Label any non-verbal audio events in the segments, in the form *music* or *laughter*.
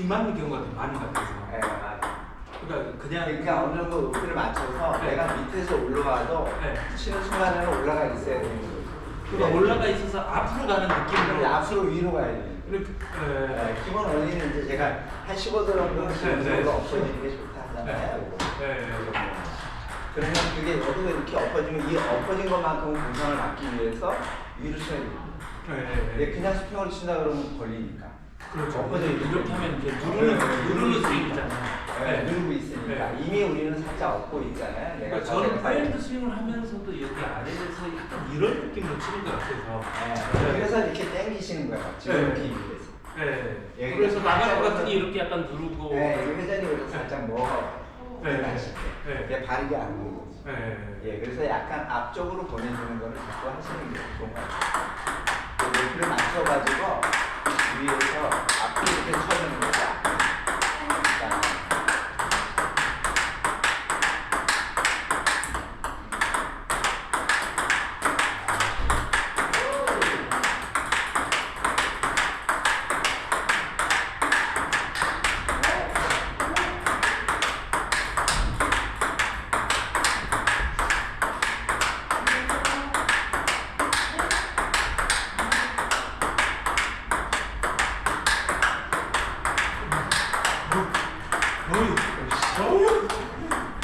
빗맞는 경우가 더 많은 것. 예, 맞아요. 그러니까 그냥 그러니까 어느 정도 높이를 맞춰서 네. 내가 밑에서 올라와도 네. 치는 순간에는 올라가 있어야 되는 거죠. 그러니까 올라가 있어서 앞으로 가는 느낌으로. 앞으로 위로 가야 돼요. 이렇게, 예. 네, 기본 원리는 이제 제가 한 15도 정도 네, 치는 네. 정도 엎어지는 게 좋다 하잖아요. 네. 네. 그러면 그게 여기서 이렇게 엎어지면 이 엎어진 것만큼 공상을 막기 위해서 위로 쳐야 근데 예. 그냥 스핑으로 친다 그러면 걸리니까. 그렇죠. 엎어져 있는 이렇게 하면 이제 누르는, 누르는 스윙이잖아요. 네, 누르고 있으니까 네. 이미 우리는 살짝 엎고 있잖아요. 내가 그러니까 저는 포핸드 스윙을 하면서도 여기 아래에서 약간 이런 느낌으로 치는 것 같아서. 네, 그래서 이렇게 당기시는 거예요. 집어넣기 위해서. 네. 예, 그래서 나갈 것 같으니 이렇게 약간 누르고. 네, 이 회전이 살짝 먹어. 네. 하실 때. 네. 그게 바르게 안 보고. 네. 예, 그래서 약간 앞쪽으로 보내주는 거를 자꾸 하시는 게 좋은 것 같아요. 그 높이를 맞춰가지고 위에서 앞으로 이렇게 쳐주는 거죠. 그다음에 어휴. 어휴.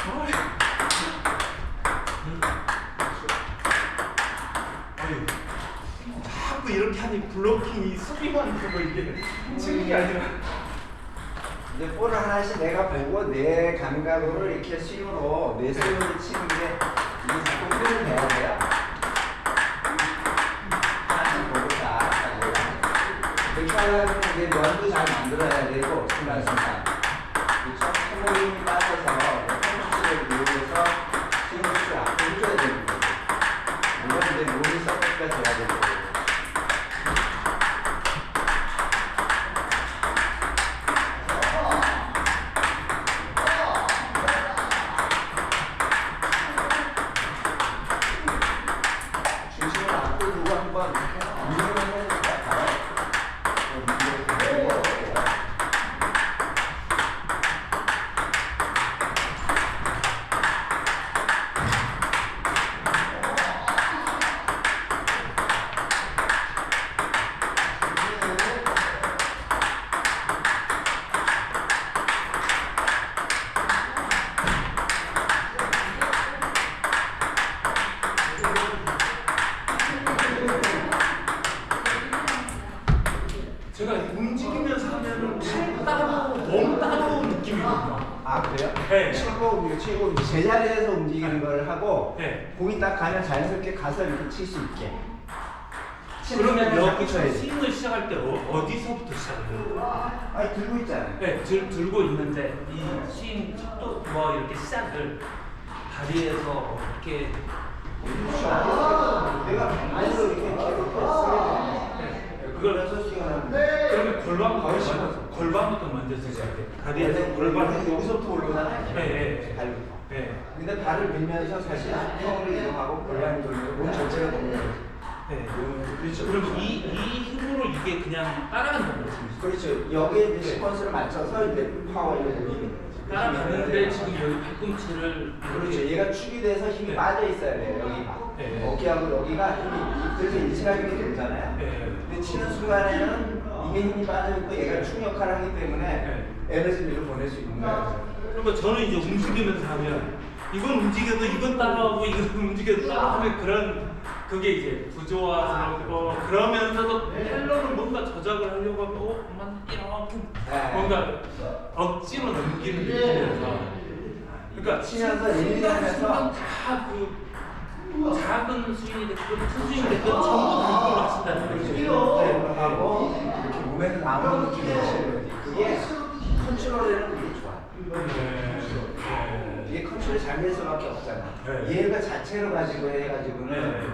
어휴. 어휴. 자꾸 이렇게 하니 블로킹이 수비만 되고 이게 치는 게 아니라. 이제 볼을 하나씩 내가 보고 내 감각으로 이렇게 스윙으로 내 스윙으로 치는 게 이게 자꾸 흐름이 돼야 돼요. 하나씩 보고 딱 하고. 하려면 이제 면도 잘 만들어야 되고 순간순간. 그렇죠? 손목이 빠져서 펜치를 이용해서 스윙을 앞으로 해줘야 되는 거죠. 물론 이제 몸이 서포트가 돼야 되는 거고. 중심을 앞으로 두고 한번 밀어내는 거야. 제가 움직이면서 하면은 팔 따로, 몸 따로 느낌이거든요. 아 그래요? 네. 치고 이거 치고 제자리에서 움직이는 걸 하고 네. 공이 딱 가면 자연스럽게 가서 이렇게 칠 수 있게. 그러면 여기서 돼. 스윙을 시작할 때 어, 디서부터 시작해요? 아니 들고 있잖아요. 네, 들, 들고 있는데 이 스윙 속도 뭐 이렇게 시작을 다리에서 어떻게 내가 안으로 이렇게 이렇게 쓰게 네, 그걸 그걸 해서 스윙을 하는 거예요. 그러면 골반부터 거의 먼저 골반부터 먼저 시작해. 다리에서 골반 여기서부터 올라오잖아요. 네, 네. 발부터. 네, 근데 발을 밀면서 사실 수평으로 이동하고 골반이 돌리고 몸 전체가 돕는 거예요. 네. 그렇죠. 그럼 이, 이 힘으로 이게 그냥 따라간다는 말씀이시죠? 그렇죠. 여기에 이제 시퀀스를 맞춰서 이제 파워를 올리는 거죠. 따라가는데 지금 여기 팔꿈치를 그렇죠. 얘가 축이 돼서 힘이 네. 빠져 있어야 돼요. 여기가. 네. 어깨하고 여기가 힘이 그래서 일치감이 돌잖아요. 네. 근데 치는 순간에는 이게 힘이 빠져 있고 얘가 축 역할을 하기 때문에 네. 에너지를 보낼 수 있는 거예요. 그러니까 저는 이제 움직이면서 하면 이건 움직여도 이건 따라하고 이건 *laughs* 움직여도 따라하면 그런 그게 이제 부조화스럽고 그러면서도 텔러를 뭔가 조작을 하려고 하면 어, 만 이렇게 네. 뭔가 억지로 넘기는 느낌이라서 그러니까 치면서 일리하면서 다그 작은 스윙이 됐든 큰 스윙이 됐든 전부 다 맞춘다는 그렇죠. 거죠. 네. 하고 이렇게 몸에서 나오는 느낌이. 그게 컨트롤에는 그게 좋아. 네. 이게 컨트롤이 잘될 수밖에 없잖아. 네. 얘가 자체로 가지고 해가지고는 네.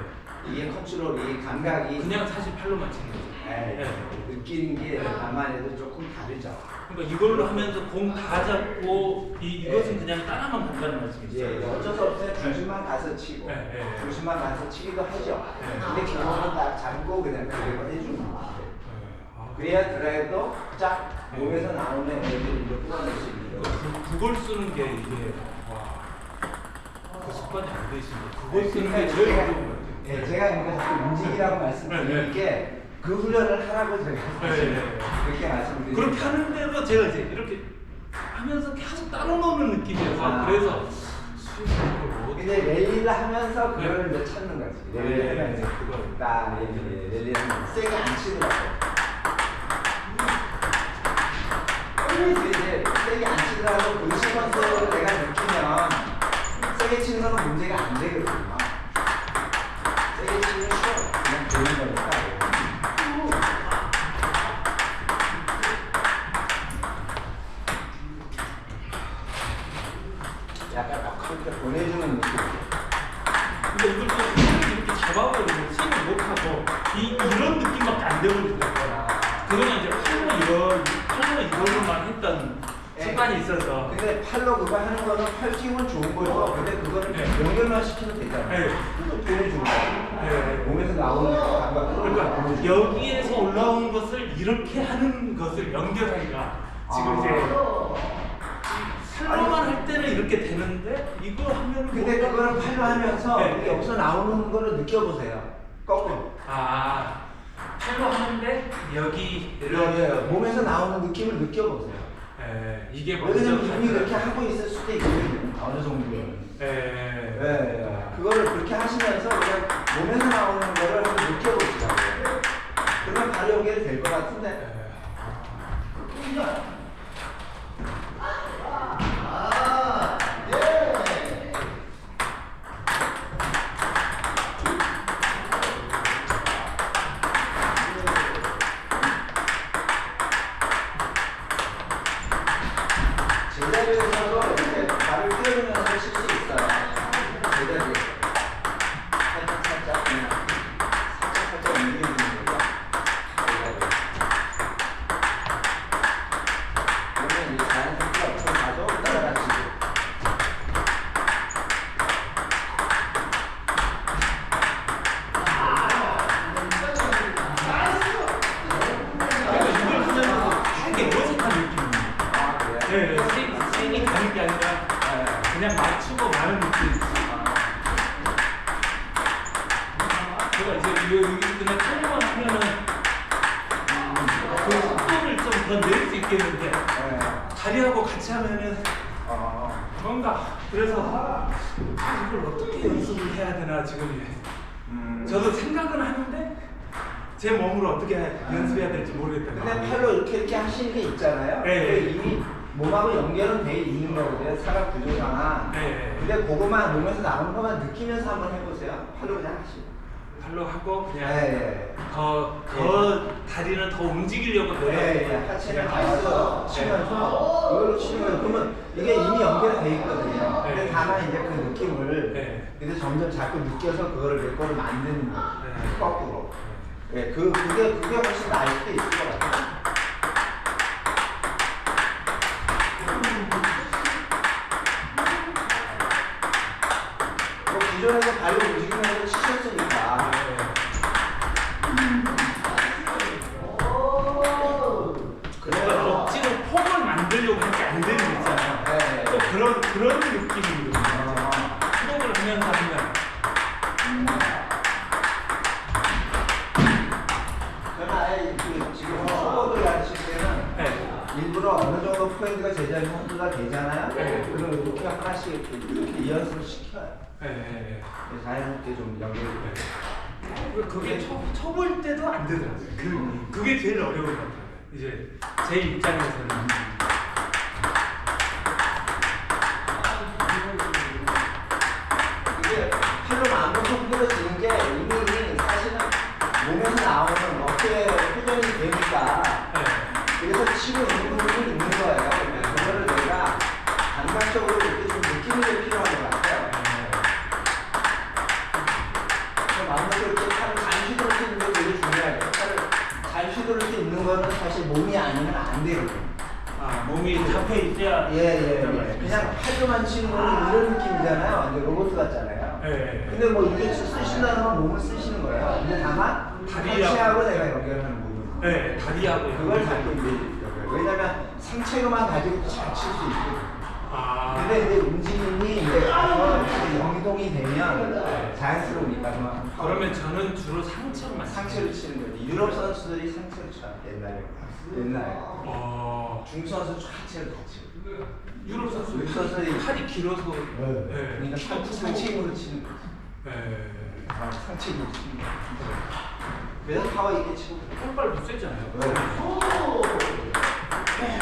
이게 컨트롤 이 감각이 그냥 사실 팔로만 치는 거죠. 네, 네. 느끼는 게 간만에도 조금 다르죠. 그러니까 이걸로 하면서 공 다 잡고 이, 이것은 그냥 따라만 간다는 말씀이죠. 예, 어쩔 수 없어요. 중심만 가서 치고, 네, 네, 네. 중심만 가서 치기도 하죠. 네. 근데 기본은 딱 잡고 그냥 그대로 해주는 거예요. 아, 그래야 드라이브도 쫙 네. 몸에서 나오는 에너지를 이제 뽑아낼 수 있는 거예요. 그- 그걸 쓰는 게 이게 습관이 안 되시면 쓰는 게 제일 어려운 것 같아요. 예, 제가 그러니까 자꾸 움직이라고 말씀드리는 네, 게그 훈련을 하라고 제가 사실 네, 네. 그렇게 말씀드리는 그렇게. 하는 대로 제가 이제 이렇게 하면서 계속 따라 넣는 느낌이어서 아. 그래서 근데 랠리를 하면서 네. 그걸 이제 찾는 거지. 네, 랠리를 하면서 그걸. 딱 랠리, 랠리를 하면 세게 안 치더라고. 그래서 이제 세게 안 치더라도 그 시퀀스를 내가 느끼면 치는 건 문제가 안 되거든요. 세게 치면 쉬워. 그냥 되는 거니까. 약간 막 그렇게 보내주는 느낌. 근데 이걸 또 힘을 이렇게 잡아버리고 스윙을 못하고 이, 이런 느낌밖에 안 되버리더라고요. 그거는 이제 팔로 이런 팔로 이걸로만 했던 예. 습관이 있어서 근데 팔로 그거 하는 거는 팔 튀면 좋은 거죠. 근데 그거는 네. 연결만 시키면 되잖아요. 네. 그거 보내주는 거야. 네. 몸에서 나오는 감각을 그러니까 여기에서 올라온 것을 이렇게 하는 것을 연결하기가 지금 아. 이제 슬로만 할 때는 이렇게 되는데 이거 하면 근데 그거를 팔로 하면서 네. 여기서 나오는 거를 느껴보세요. 거꾸로. 아 팔로 하는데 여기 예, 예. 몸에서 나오는 느낌을 느껴보세요. 예, 이게 왜냐면 이미 그렇게 하고 있을 수도 있거든요. 어느 정도는. 예, 예, 예. 그거를 그렇게 하시면서 그냥 몸에서 나오는 거를 한번 느껴보시라고요. 그러면 바로 연결이 될 것 같은데. 예. 제자리에서도 이렇게 발을 떼우면서 칠 수 있어요. 제자리에서. 살짝 살짝 그냥 살짝 살짝 움직이는 거죠. 제자리에서. 그러면 이제 자연스럽게 앞으로 가도 따라가시고. 그러니까 이걸 하면서 되게 어색한 느낌이에요. 아, 그래요? 네, 스윙, 스윙이 가는 게 아니라 그냥 맞추고 마는 느낌. 제가 이제 이거 여기 그냥 촬영만 하면은 그 속도를 좀 더 낼 수 있겠는데 네. 다리하고 같이 하면은 어. 뭔가 그래서 아, 이걸 어떻게 연습을 해야 되나 지금 음. 저도 생각은 하는데 제 몸으로 어떻게 연습해야 될지 모르겠다. 근데 팔로 이렇게 이렇게 하시는 게 있잖아요. 네. 그게 이미 몸하고 연결은 돼 있는 거거든요. 사각 구조상은. 네. 근데 그거만 몸에서 나오는 것만 느끼면서 한번 해보세요. 팔로 그냥 하시고. 발로 하고 그냥 네. 더, 더 다리는 더 움직이려고 네. 네. 노력하고 하체를 그냥 가서 치면서 이걸로 치면 그러면 이게 이미 연결이 돼 있거든요. 근데 네. 다만 이제 그 느낌을 네. 근데 점점 자꾸 느껴서 그거를 내 거를 만드는 거. 네. 거꾸로. 예, 그 그게 그게 훨씬 나을 수도 있을 것 같아요. 뭐 기존에서 발로 움직이면서 치셨으니까. 그러니까 그래서 억지로 폼을 만들려고 할 게 안 되는 거 있잖아요. 네. 또 그런 그런 느낌이거든요. 어, 프로그램 하면서 하면 저는 아예 그 지금 초보들 가르칠 때는 네. 일부러 일부러 어느 정도 포인트가 제자리 선수가 되잖아요. 네. 그럼 이렇게 하나씩 이렇게, 이렇게 이연습을 시켜요. 예, 예, 예. 그래서 자연스럽게 좀 연결이 돼요. 그- 그게 쳐, 쳐볼 때도 안 되더라고요. 그, 그게 제일 어려운 것 같아요. 이제 제 입장에서는. 이게 팔로 마음껏 흔들어지는 게 이미 사실은 몸에서 나오는 어깨 회전이 되니까 네. 그래서 치고 있는 부분이 있는 거예요. 그거를 내가 감각적으로 이렇게 좀 느끼는 게 필요한 것 같아요. 그래서 마음껏 이렇게 팔을 잘 휘두를 수 있는 게 되게 중요해요. 팔을 잘 휘두를 수 있는 거는 사실 몸이 아니면 안 되거든요. 아, 몸이 잡혀 있어야. 예, 예, 예. 팔로만 치는 이런 느낌이잖아요. 완전 로봇 같잖아요. 예, 예. 근데 뭐 이게 쓰신다는 건 몸을 쓰시는 거예요. 근데 다만 다리하고. 상체하고 내가 연결하는 부분. 네, 다리하고 그걸 갖고 연결. 왜냐면 상체로만 가지고 잘 칠 수 있고. 아. 근데 이제 움직임이 이제 가서 이렇게 영동이 되면 자연스러우니까 파워가 그러면 저는 주로 상체로만 상체로 치는 거지. 유럽 선수들이 상체로 쳐. 옛날에. 옛날에. 어. 중선수 하체를 다 치고. 유럽 선수 유럽 선수들이 팔이 길어서. 네. 그러니까 상체, 상체 힘으로 치는 거지. 네. 아, 상체 힘으로 치는 거지. 그래서 파워 있게 치고. 손발도 세잖아요. 네.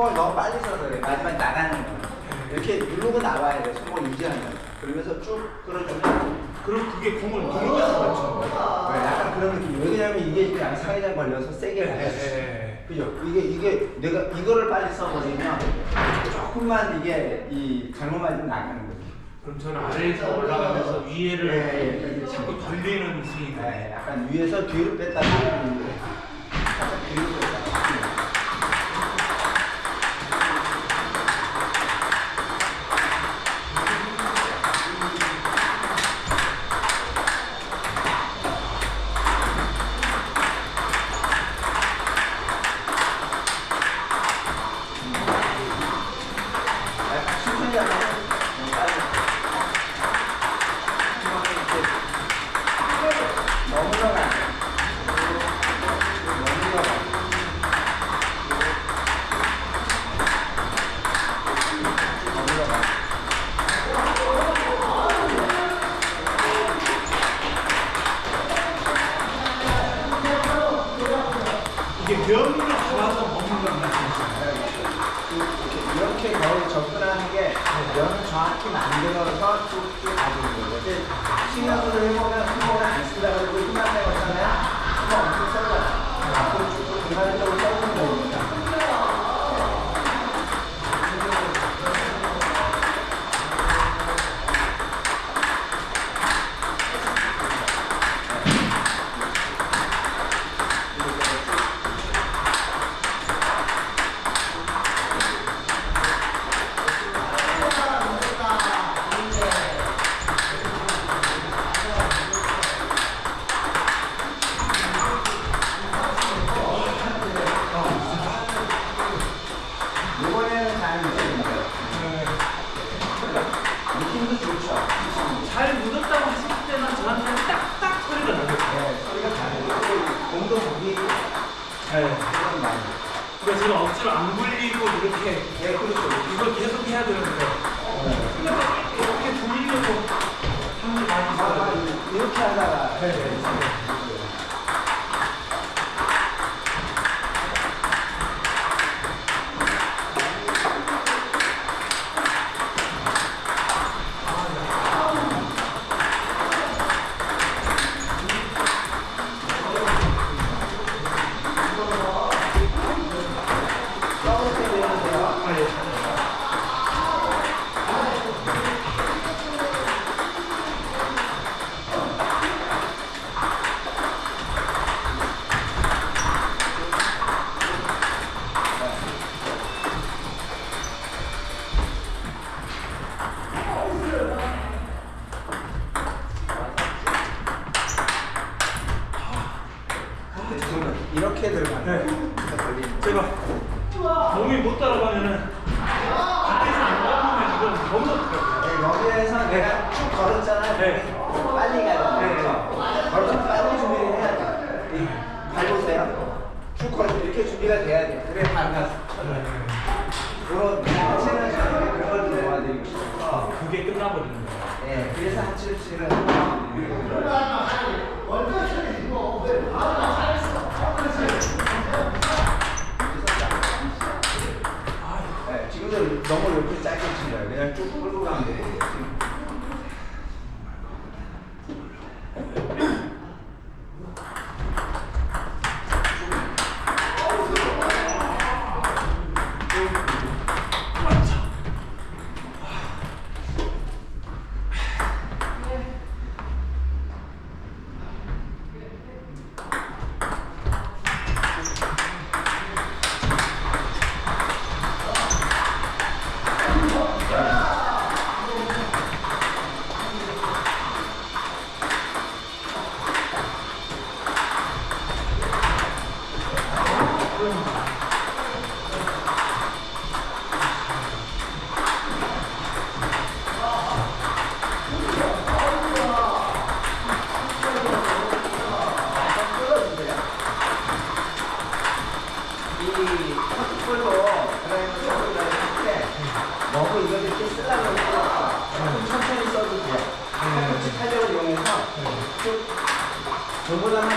그래. 마지막에 나가는 거. 이렇게 누르고 나와야 돼. 손목 유지하면. 그러면서 쭉 끌어주면. 그럼 그게 공을 누르면서 맞추는 거예요. 네, 약간 그런 느낌. 왜냐면 이게 사회장 걸려서 세게 가야 돼. 네. 그죠? 이게 이게 내가 이거를 빨리 써버리면 조금만 이게 이 잘못 맞으면 나가는 거지. 그럼 저는 아래에서 올라가면서 위에를 네, 네. 자꾸 돌리는 스윙. 네, 약간 위에서 뒤로 뺐다 돌 하 이렇게 들어가는 네. 거예요. 걸리는 제가 몸이 못 따라가면은 밖에서 안 가보면 이건 너무 어떡하고요. 네, 여기에서 내가 쭉 걸었잖아요. 네. 빨리 가야 네. 돼. 걸어서 빨리 준비를 해야 돼. 이, 발 보세요. 쭉 걸어 이렇게 준비가 돼야 돼. 그래 반가. 그런 하체는 저는 그런 걸 도와드리고 싶어서. 그게 끝나버리는 거예요. 네, 그래서 하체는 네, 지금도 너무 이렇게 짧게 친 거예요. 그냥 쭉 끌고 가면 돼 저보다는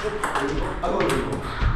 쭉 올리고, 아이고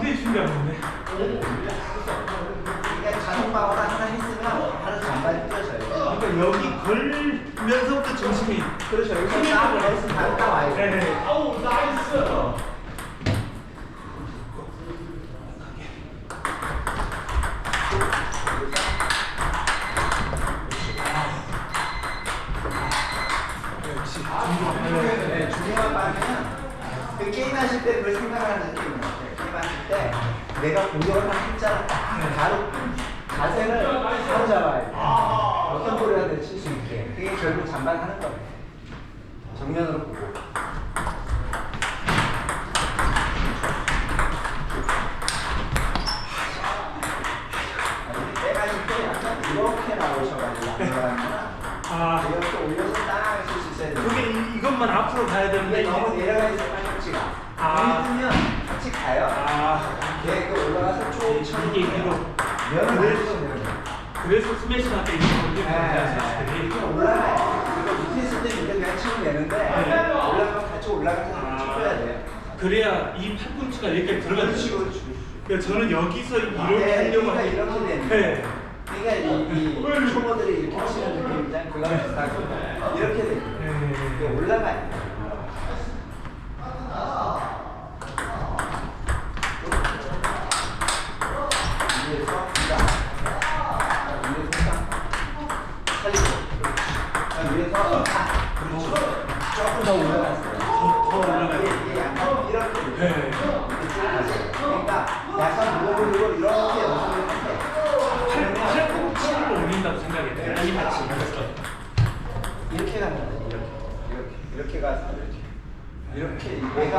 네, 준비하고 있네. 그러니까 자동방어를 하나 했으면 바로 잔발이 뛰어져요. 그러니까 여기 걸면서부터 중심이. 그렇죠. 여기서 딱 넣어서 딱 와요. 네네. 아, 이렇게 올려서 딱 하실 수 있어야 돼요. 그게 이- 이것만 앞으로 가야 되는데 근데 너무 이게 내려가 있어 팔꿈치가. 아. 힘들면 같이 가요. 아, 네, 그 올라가서 쭉 이게 쳐는 이거. 면을 내려가요. 그래서 스매시할 때 이거 걸리는 거야, 사실들이. 네, 올라가요. 이거 밑에 있을 때 밑에 그냥 치면 되는데 네. 올라가면 같이 올라가서 아. 쳐야 돼요. 그래야 이 팔꿈치가 이렇게. 그렇지, 그렇지. 그러니까 저는 여기서 이렇게 네, 하려고 그러니까 하는데. 이렇게 되는 거예요. 네. 그러니까 이, 이 초보들이 이렇게 치는 느낌이잖아요. 그거랑 비슷하고 이렇게 네. 올라가야 돼요. 위에서 기다. 위에서 딱 살리고. 자, 위에서 딱. 그렇죠. 조금 더 올라갔어요. 더 올라가야 이게, 돼. 이게 약간 이렇게. 돼요. 네. 이렇게 쭉 가세요. 그러니까 약간 무릎을 들고 이렇게 연습을 팔, 하세요. 팔꿈치를 올린다고 생각이 돼요. 아니 같이. 이렇게 가는 거지. 이렇게. 이렇게. 이렇게 가서 이렇게. 이